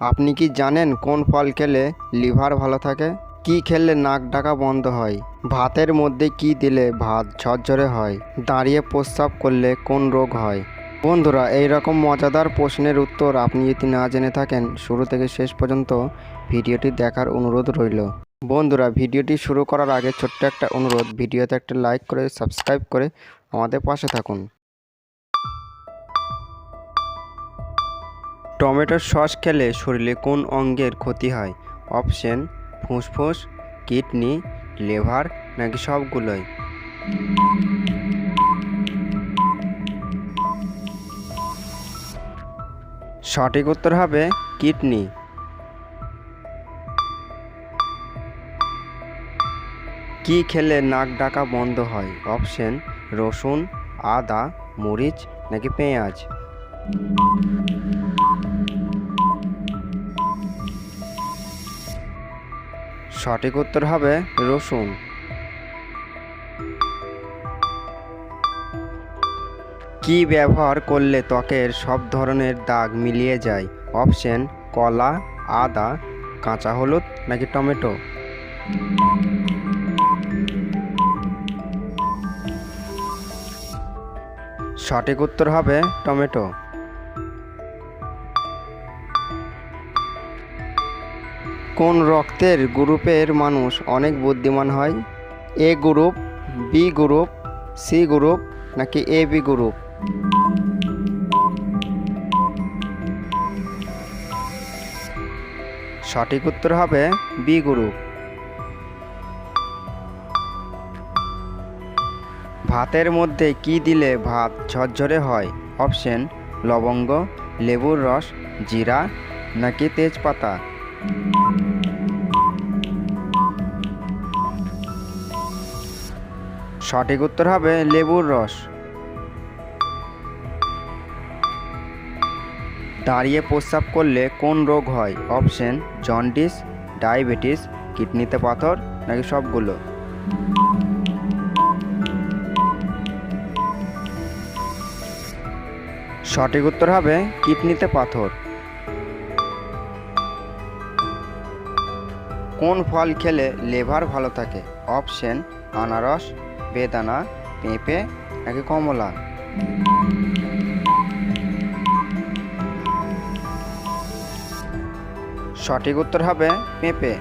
আপনি কি জানেন কোন ফল খেলে লিভার ভালো থাকে? কি খেলে নাক ডাকা বন্ধ হয়? ভাতের মধ্যে কি দিলে ভাত ঝরঝরে হয়? দাঁড়িয়ে প্রস্রাব করলে কোন রোগ হয়? বন্ধুরা এই রকম মজাদার প্রশ্নের উত্তর আপনি যদি না জেনে থাকেন, শুরু থেকে শেষ পর্যন্ত ভিডিওটি দেখার অনুরোধ রইল। বন্ধুরা, ভিডিওটি শুরু করার আগে ছোট্ট একটা অনুরোধ, ভিডিওতে একটা লাইক করে সাবস্ক্রাইব করে আমাদের পাশে থাকুন। টমেটোর সস খেলে শরীরে কোন অঙ্গের ক্ষতি হয়? অপশন, ফুসফুস, কিডনি, লিভার নাকি সবগুলোই? সঠিক উত্তর হবে কিডনি। কি খেলে নাক ডাকা বন্ধ হয়? অপশন, রসুন, আদা, মরিচ নাকি পেঁয়াজ? সঠিক উত্তর হবে রসুন। কি ব্যবহার করলে ত্বকের সব ধরনের দাগ মিলিয়ে যায়? অপশন, কলা, আদা, কাঁচা হলুদ নাকি টমেটো? সঠিক উত্তর হবে টমেটো। কোন রক্তের গ্রুপের মানুষ অনেক বুদ্ধিমান হয়? A group, B group, C group নাকি এ, বি গ্রুপ? সঠিক উত্তর হবে বি গ্রুপ। ভাতের মধ্যে কি দিলে ভাত ঝরঝরে হয়? অপশন, লবঙ্গ, লেবুর রস, জিরা নাকি তেজপাতা? সঠিক উত্তর হবে লেবুর রস। দাঁড়িয়ে প্রস্রাব করলে কোন রোগ হয়? অপশন, জন্ডিস, ডায়াবেটিস, কিডনিতে পাথর, নাকি সবগুলো? সঠিক উত্তর হবে কিডনিতে পাথর। কোন ফল খেলে লেভার ভালো থাকে? অপশন, আনারস বেদানা, পেঁপে, নাকি কমলা? সঠিক উত্তর হবে পেঁপে।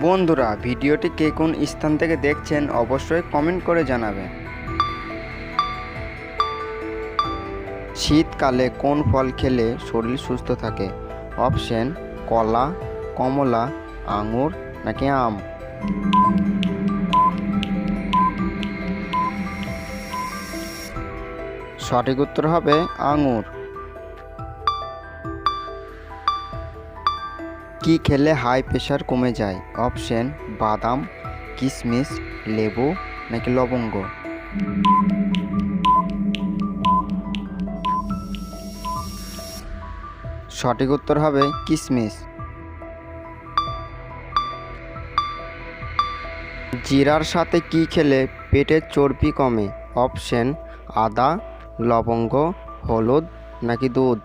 বন্ধুরা, ভিডিওটি কে কোন স্থান থেকে দেখছেন অবশ্যই কমেন্ট করে জানাবেন। শীতকালে কোন ফল খেলে শরীর সুস্থ থাকে? অপশন, কলা, কমলা, আঙুর, নাকি আম? সঠিক উত্তর হবে আঙুর। কি খেলে হাই প্রেশার কমে যায়? অপশন বাদাম কিশমিশ লেবু নাকি লবঙ্গ? সঠিক উত্তর হবে কিশমিশ জিরার সাথে কি খেলে পেটের চর্বি কমে? অপশন আদা লবঙ্গ, হলুদ নাকি দুধ?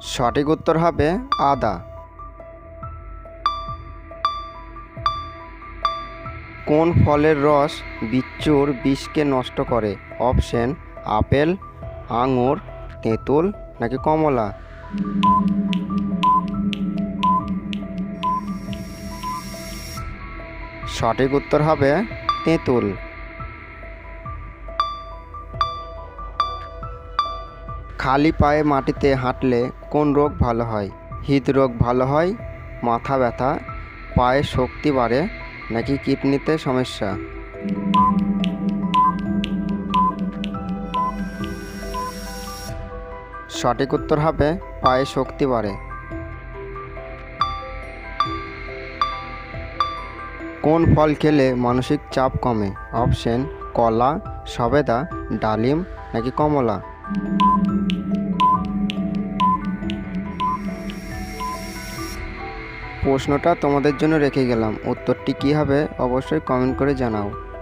সঠিক উত্তর হবে আদা। কোন ফলের রস বিচ্ছুর বিষকে নষ্ট করে? অপশন, আপেল, আঙুর, তেঁতুল নাকি কমলা? সঠিক উত্তর হবে তেঁতুল। খালি পায়ে মাটিতে হাঁটলে কোন রোগ ভালো হয়? হৃদরোগ ভালো হয়, মাথা ব্যথা, পায়ে শক্তি বাড়ে, নাকি কিডনিতে সমস্যা? সঠিক উত্তর হবে, পায়ে শক্তি বাড়ে। কোন ফল খেলে মানসিক চাপ কমে? অপশন, কলা, সবেদা, ডালিম নাকি কমলা? প্রশ্নটা তোমাদের জন্য রেখে গেলাম। উত্তরটি কী হবে অবশ্যই কমেন্ট করে জানাও।